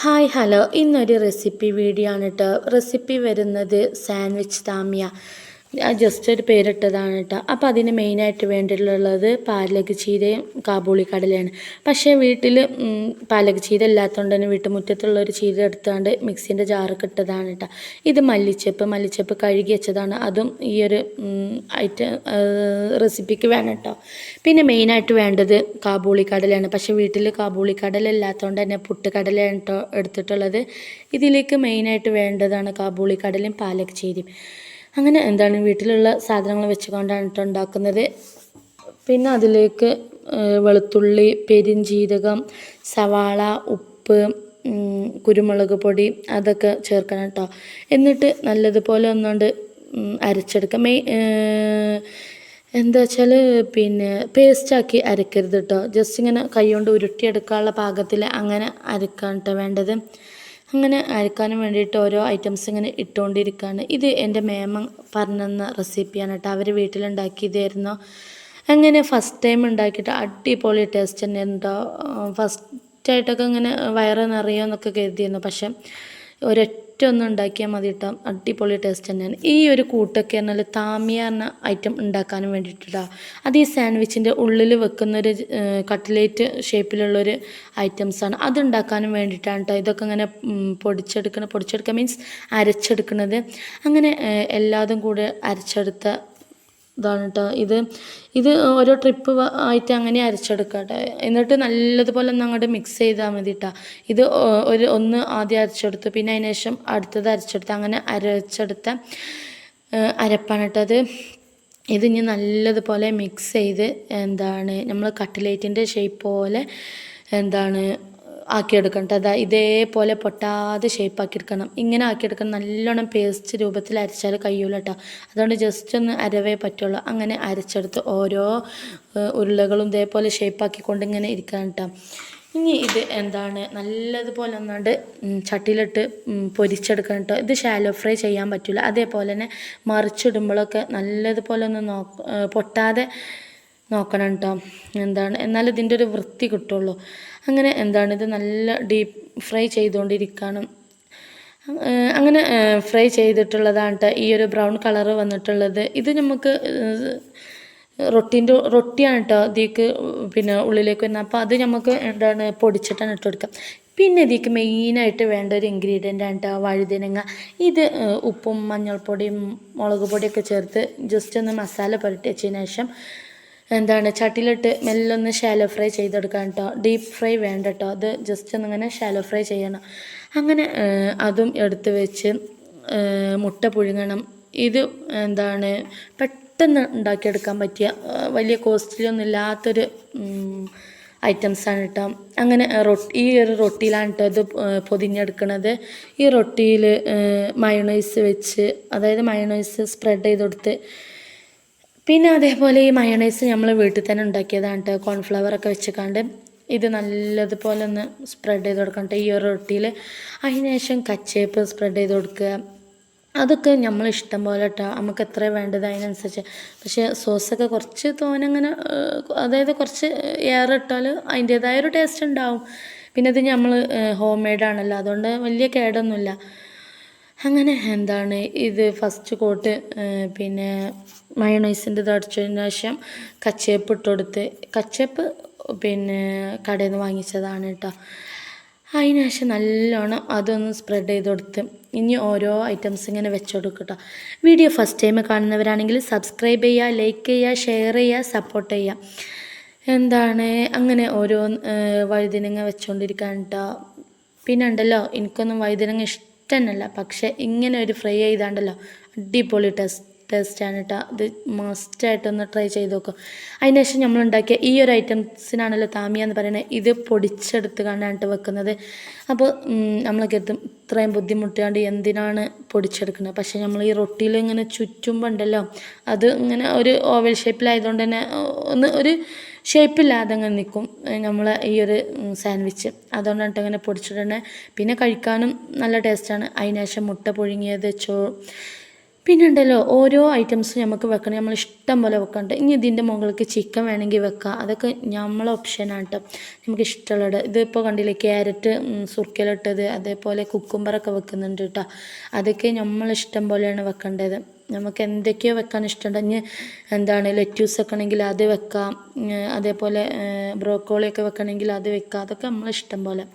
Hi hello. ഇന്നൊരു recipe video ആണ് കേട്ടോ റെസിപ്പി വരുന്നത് സാൻഡ്വിച്ച് താമിയ. ജസ്റ്റ് ഒരു പേരിട്ടതാണ് കേട്ടോ അപ്പോൾ അതിന് മെയിനായിട്ട് വേണ്ടിയിട്ടുള്ളത് പാലക് ചീരയും കാബൂളി കടലയാണ് പക്ഷേ വീട്ടിൽ പാലക് ചീര ഇല്ലാത്തതുകൊണ്ട് തന്നെ വീട്ടുമുറ്റത്തുള്ള ഒരു ചീര എടുത്തുകൊണ്ട് മിക്സിന്റെ ജാറൊക്കെ ഇട്ടതാണ് കേട്ടോ ഇത് മല്ലിച്ചപ്പ് മല്ലിച്ചപ്പ് കഴുകി വെച്ചതാണ്. അതും ഈ ഒരു ഐറ്റം റെസിപ്പിക്ക് വേണം കേട്ടോ പിന്നെ മെയിനായിട്ട് വേണ്ടത് കാബൂളി കടലയാണ് പക്ഷേ വീട്ടിൽ കാബൂളി കടല ഇല്ലാത്തതുകൊണ്ട് തന്നെ പുട്ട് കടലയാണ് കേട്ടോ എടുത്തിട്ടുള്ളത്. ഇതിലേക്ക് മെയിനായിട്ട് വേണ്ടതാണ് കാബൂളി കടലയും പാലക് ചീരയും അങ്ങനെ എന്താണ് വീട്ടിലുള്ള സാധനങ്ങൾ വെച്ചുകൊണ്ടാണ് ഉണ്ടാക്കുന്നത്. പിന്നെ അതിലേക്ക് വെളുത്തുള്ളി പെരിഞ്ജീരകം സവാള ഉപ്പ് കുരുമുളക് പൊടി അതൊക്കെ ചേർക്കണം കേട്ടോ എന്നിട്ട് നല്ലതുപോലെ ഒന്നുകൊണ്ട് അരച്ചെടുക്കാം. മെയ് എന്താ വെച്ചാൽ പിന്നെ പേസ്റ്റാക്കി അരക്കരുത് കേട്ടോ ജസ്റ്റ് ഇങ്ങനെ കൈ കൊണ്ട് ഉരുട്ടിയെടുക്കാനുള്ള പാകത്തിൽ അങ്ങനെ അരക്കാൻ കേട്ടോ വേണ്ടത്. അങ്ങനെ അരക്കാനും വേണ്ടിയിട്ട് ഓരോ ഐറ്റംസ് ഇങ്ങനെ ഇട്ടുകൊണ്ടിരിക്കുകയാണ് ഇത് എന്റെ മേമ പറഞ്ഞെന്ന റെസിപ്പിയാണ് കേട്ടോ. അവർ വീട്ടിലുണ്ടാക്കിയതായിരുന്നു. അങ്ങനെ ഫസ്റ്റ് ടൈം ഉണ്ടാക്കിയിട്ട് അടിപൊളി ടേസ്റ്റ് തന്നെ ഉണ്ടോ ഫസ്റ്റ് ആയിട്ടൊക്കെ ഇങ്ങനെ വയറ് നിറയുമെന്നൊക്കെ കരുതിയിരുന്നു. പക്ഷെ ഒരൊറ്റ ഒന്നും ഉണ്ടാക്കിയാൽ മതി കേട്ടോ അടിപൊളി ടേസ്റ്റ് തന്നെയാണ്. ഈ ഒരു കൂട്ടൊക്കെ പറഞ്ഞാൽ താമിയ എന്ന ഐറ്റം ഉണ്ടാക്കാനും വേണ്ടിയിട്ടാ. അത് ഈ സാൻഡ്വിച്ചിന്റെ ഉള്ളിൽ വെക്കുന്ന ഒരു കട്ട്ലേറ്റ് ഷേപ്പിലുള്ളൊരു ഐറ്റംസാണ് അത് ഉണ്ടാക്കാനും വേണ്ടിയിട്ടാണ് കേട്ടോ ഇതൊക്കെ ഇങ്ങനെ പൊടിച്ചെടുക്കണം പൊടിച്ചെടുക്കുക മീൻസ് അരച്ചെടുക്കുന്നത് അങ്ങനെ എല്ലാതും കൂടെ അരച്ചെടുത്ത ഇതാണ് കേട്ടോ ഇത് ഇത് ഓരോ ട്രിപ്പ് ആയിട്ട് അങ്ങനെ അരച്ചെടുക്കട്ടെ. കേട്ടോ എന്നിട്ട് നല്ലതുപോലെ ഒന്ന് അങ്ങോട്ട് മിക്സ് ചെയ്താൽ മതി കേട്ടോ ഇത് ഒരു ഒന്ന് ആദ്യം അരച്ചെടുത്തു. പിന്നെ അതിന് ശേഷം അടുത്തത് അരച്ചെടുത്ത് അങ്ങനെ അരച്ചെടുത്ത അരപ്പാണ് കേട്ടോ അത് ഇത് ഇനി നല്ലതുപോലെ മിക്സ് ചെയ്ത് എന്താണ് നമ്മൾ കട്ട്ലേറ്റിന്റെ ഷേപ്പ് പോലെ എന്താണ് ആക്കിയെടുക്കണം അതാ ഇതേപോലെ പൊട്ടാതെ ഷേപ്പ് ആക്കിയെടുക്കണം. ഇങ്ങനെ ആക്കിയെടുക്കണം. നല്ലോണം പേസ്റ്റ് രൂപത്തിൽ അരച്ചാൽ കഴിയൂല കേട്ടോ അതുകൊണ്ട് ജസ്റ്റ് ഒന്ന് അരവേ പറ്റുള്ളൂ. അങ്ങനെ അരച്ചെടുത്ത് ഓരോ ഉരുളകളും ഇതേപോലെ ഷേപ്പ് ആക്കിക്കൊണ്ട് ഇങ്ങനെ ഇരിക്കണം കേട്ടോ ഇനി ഇത് എന്താണ്? നല്ലതുപോലെ ഒന്നാണ്ട് ചട്ടിയിലിട്ട് പൊരിച്ചെടുക്കണം കേട്ടോ ഇത് ഷാലോ ഫ്രൈ ചെയ്യാൻ പറ്റില്ല അതേപോലെ തന്നെ മറിച്ചിടുമ്പോഴൊക്കെ നല്ലതുപോലെ ഒന്ന് നോ പൊട്ടാതെ നോക്കണം കേട്ടോ എന്താണ്? എന്നാൽ ഇതിന്റെ ഒരു വൃത്തി കിട്ടുള്ളൂ. അങ്ങനെ എന്താണ്? ഇത് നല്ല ഡീപ്പ് ഫ്രൈ ചെയ്തുകൊണ്ടിരിക്കണം. അങ്ങനെ ഫ്രൈ ചെയ്തിട്ടുള്ളതാണ് കേട്ടോ ഈ ഒരു ബ്രൗൺ കളർ വന്നിട്ടുള്ളത്. ഇത് നമുക്ക് റൊട്ടീന്റെ റൊട്ടിയാണ് കേട്ടോ ഇതിലേക്ക് പിന്നെ ഉള്ളിലേക്ക് വരുന്നത്. അപ്പോൾ അത് നമുക്ക് എന്താണ്? പൊടിച്ചിട്ടാണ് ഇട്ട് കൊടുക്കുക. പിന്നെ ഇതിലേക്ക് മെയിനായിട്ട് വേണ്ട ഒരു ഇൻഗ്രീഡിയന്റ് ആണ് കേട്ടോ വഴുതനങ്ങ. ഇത് ഉപ്പും മഞ്ഞൾപ്പൊടിയും മുളക് പൊടിയൊക്കെ ചേർത്ത് ജസ്റ്റ് ഒന്ന് മസാല പുരട്ടി വെച്ചതിന് ശേഷം എന്താണ് ചട്ടിയിലിട്ട് മെല്ലൊന്ന് ഷാലോ ഫ്രൈ ചെയ്തെടുക്കാൻ കേട്ടോ ഡീപ്പ് ഫ്രൈ വേണ്ട കേട്ടോ അത് ജസ്റ്റ് ഒന്നിങ്ങനെ ഷാലോ ഫ്രൈ ചെയ്യണം. അങ്ങനെ അതും എടുത്ത് വെച്ച് മുട്ട പുഴുങ്ങണം. ഇത് എന്താണ് പെട്ടെന്ന് ഉണ്ടാക്കിയെടുക്കാൻ പറ്റിയ വലിയ കോസ്റ്റ്ലി ഒന്നും ഇല്ലാത്തൊരു ഐറ്റംസാണ് കേട്ടോ അങ്ങനെ റൊട്ടി ഈ ഒരു റൊട്ടിയിലാണ് കേട്ടോ ഇത് പൊതിഞ്ഞെടുക്കുന്നത് ഈ റൊട്ടിയിൽ മയണൈസ് വെച്ച് അതായത് മയണൈസ് സ്പ്രെഡ് ചെയ്ത് കൊടുത്ത് പിന്നെ അതേപോലെ ഈ മയണൈസ് നമ്മൾ വീട്ടിൽ തന്നെ ഉണ്ടാക്കിയതാണ് കോൺഫ്ലവർ ഒക്കെ വെച്ചിക്കാണ്ട് ഇത് നല്ലതുപോലെ ഒന്ന് സ്പ്രെഡ് ചെയ്ത് കൊടുക്കണം ഈ ഒരു റൊട്ടിയിൽ. അതിന് ശേഷം കച്ചേപ്പ് സ്പ്രെഡ് ചെയ്ത് കൊടുക്കുക. അതൊക്കെ നമ്മൾ ഇഷ്ടം പോലെ കേട്ടോ നമുക്ക് എത്ര വേണ്ടത് അതിനനുസരിച്ച്. പക്ഷേ സോസൊക്കെ കുറച്ച് തോനങ്ങനെ അതായത് കുറച്ച് എയർ ഇട്ടാൽ അതിന്റേതായ ഒരു ടേസ്റ്റ് ഉണ്ടാവും. പിന്നെ ഇത് നമ്മൾ ഹോം മെയ്ഡാണല്ലോ അതുകൊണ്ട് വലിയ കേടൊന്നുമില്ല. അങ്ങനെ എന്താണ് ഇത് ഫസ്റ്റ് കോട്ട് പിന്നെ മയണൈസിന്റെ തടച്ചതിന് ശേഷം കച്ചേപ്പ് ഇട്ട് കച്ചേപ്പ് പിന്നെ കടയിൽ നിന്ന് വാങ്ങിച്ചതാണ് കേട്ടോ അതിന് ശേഷം നല്ലോണം അതൊന്ന് സ്പ്രെഡ് ചെയ്ത് കൊടുത്ത് ഇനി ഓരോ ഐറ്റംസ് ഇങ്ങനെ വെച്ച് കേട്ടോ വീഡിയോ ഫസ്റ്റ് ടൈം കാണുന്നവരാണെങ്കിൽ സബ്സ്ക്രൈബ് ചെയ്യുക ലൈക്ക് ചെയ്യുക ഷെയർ ചെയ്യുക സപ്പോർട്ട് ചെയ്യുക എന്താണ് അങ്ങനെ ഓരോ വഴുതിനങ്ങ വെച്ചുകൊണ്ടിരിക്കാൻ കേട്ടോ പിന്നെ ഉണ്ടല്ലോ എനിക്കൊന്നും വഴുതിനങ്ങ ഇഷ്ടം തന്നെയല്ല പക്ഷേ ഇങ്ങനെ ഒരു ഫ്രൈ ചെയ്താണ്ടല്ലോ അടിപൊളി ടേസ്റ്റ് ടേസ്റ്റാണ് കേട്ടോ ഇത് മസ്റ്റായിട്ടൊന്ന് ട്രൈ ചെയ്ത് നോക്കുക അതിനുശേഷം നമ്മളുണ്ടാക്കിയ ഈ ഒരു ഐറ്റംസിനാണല്ലോ താമിയ എന്ന് പറയുന്നത്. ഇത് പൊടിച്ചെടുത്ത് കണ്ടാണ് വെക്കുന്നത്. അപ്പോൾ നമ്മളൊക്കെ എത്തും ഇത്രയും ബുദ്ധിമുട്ടാണ്ട് എന്തിനാണ് പൊടിച്ചെടുക്കുന്നത്? പക്ഷേ നമ്മൾ ഈ റൊട്ടിയിൽ ഇങ്ങനെ ചുറ്റുമ്പോൾ ഉണ്ടല്ലോ അത് ഇങ്ങനെ ഒരു ഓവൽ ഷേപ്പിലായതുകൊണ്ട് തന്നെ ഒന്ന് ഒരു ഷേപ്പില്ലാതെ അങ്ങനെ നിൽക്കും. നമ്മൾ ഈ ഒരു സാൻഡ്വിച്ച്. അതുകൊണ്ടാണ് അങ്ങനെ പൊടിച്ചിടണേ. പിന്നെ കഴിക്കാനും നല്ല ടേസ്റ്റാണ്. അതിനുശേഷം മുട്ട പുഴുങ്ങിയത് ചോ പിന്നെ ഉണ്ടല്ലോ ഓരോ ഐറ്റംസും നമുക്ക് വെക്കണം. നമ്മൾ ഇഷ്ടം പോലെ വെക്കണ്ട. ഇനി ഇതിന്റെ മുകളിലേക്ക് ചിക്കൻ വേണമെങ്കിൽ വെക്കാം. അതൊക്കെ നമ്മളെ ഓപ്ഷനാണ് കേട്ടോ. നമുക്ക് ഇഷ്ടമുള്ളത്. ഇതിപ്പോൾ കണ്ടില്ലേ ക്യാരറ്റ് സുർക്കയിലിട്ടത്. അതേപോലെ കുക്കുംബറൊക്കെ വെക്കുന്നുണ്ട് കേട്ടോ. അതൊക്കെ നമ്മളിഷ്ടം പോലെയാണ് വെക്കേണ്ടത്. നമുക്ക് എന്തൊക്കെയോ വെക്കാൻ ഇഷ്ടമുണ്ട്. ഇനി എന്താണ് ലെറ്റ്യൂസ് വെക്കണമെങ്കിൽ അത് വെക്കാം. അതേപോലെ ബ്രോക്കോളിയൊക്കെ വെക്കണമെങ്കിൽ അത് വെക്കാം. അതൊക്കെ നമ്മളെ ഇഷ്ടം പോലെ.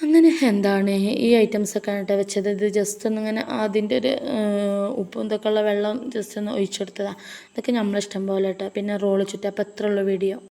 അങ്ങനെ എന്താണ് ഈ ഐറ്റംസ് ഒക്കെ കേട്ടോ വെച്ചത്. ഇത് ജസ്റ്റ് ഒന്നിങ്ങനെ അതിന്റെ ഒരു ഉപ്പും ഇതൊക്കെ ഉള്ള വെള്ളം ജസ്റ്റ് ഒന്ന് ഒഴിച്ചെടുത്തതാണ് അതൊക്കെ നമ്മളിഷ്ടം പോലെ കേട്ടോ പിന്നെ റോൾ ചുറ്റും അപ്പോൾ എത്ര ഉള്ള വീഡിയോ